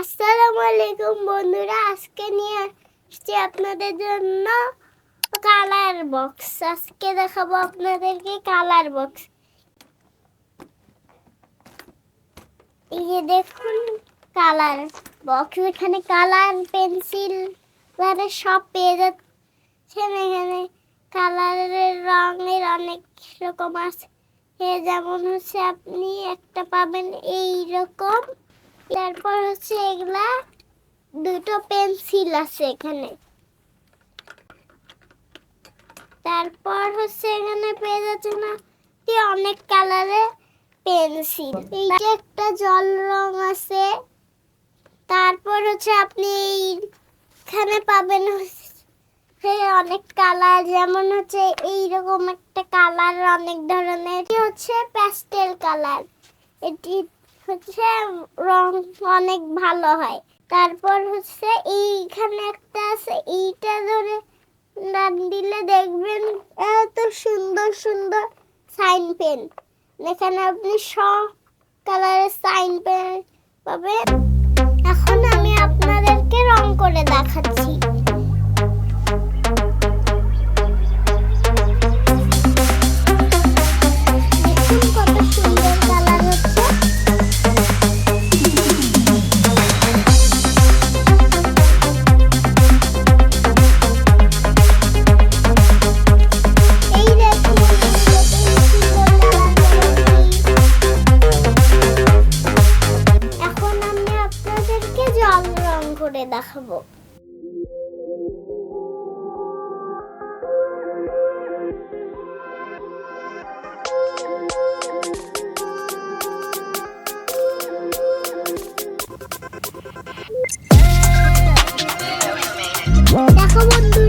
আসসালামু আলাইকুম বন্ধুরা, আজকে নিয়ে আসছি আপনাদের জন্য কালার বক্স আজকে দেখাবো আপনাদেরকে কালার বক্স এই যে দেখুন কালার বক্স এখানে কালার পেন্সিল সব পেয়ে যাচ্ছেন। এখানে কালারের রঙের অনেক রকম আছে। যেমন হচ্ছে আপনি একটা পাবেন এই রকম তারপর হচ্ছে এগুলা দুটো পেন্সিল আছে এখানে। তারপর হচ্ছে এখানে পেয়ে যাচ্ছে না অনেক কালারের পেন্সিল। এই যে একটা জল রং আছে। তারপর হচ্ছে আপনি এইখানে পাবেন হচ্ছে অনেক কালার, যেমন হচ্ছে এইরকম একটা কালার অনেক ধরনের। এটি হচ্ছে প্যাস্টেল কালার। এটি হচ্ছে রং অনেক ভালো হয়। তারপর হচ্ছে এইখানে একটা আছে, এইটা ধরে টান দিলে দেখবেন এত সুন্দর সুন্দর সাইন পেন। এখানে আপনি সব কালারের সাইন পেন পাবেন। করে দেখাবো। দেখো বন্ধু